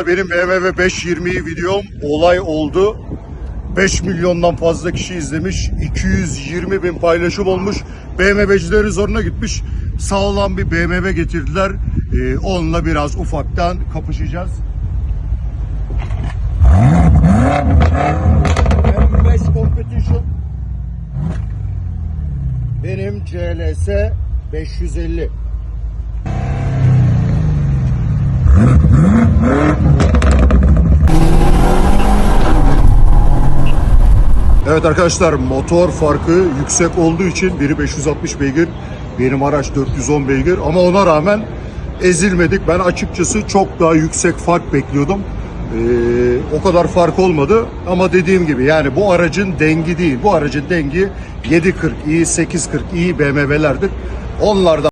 Arkadaşlar benim BMW 520 videom olay oldu. 5 milyondan fazla kişi izlemiş. 220 bin paylaşım olmuş. BMW'cilerin zoruna gitmiş. Sağlam bir BMW getirdiler. Ee, onunla biraz ufaktan kapışacağız. M5 Competition benim CLS 550. Evet arkadaşlar motor farkı yüksek olduğu için biri 560 beygir, benim araç 410 beygir ama ona rağmen ezilmedik. Ben açıkçası çok daha yüksek fark bekliyordum. Ee, o kadar fark olmadı ama dediğim gibi yani bu aracın dengi değil. Bu aracın dengi 740 i 840 i BMW'lerdir. Onlardan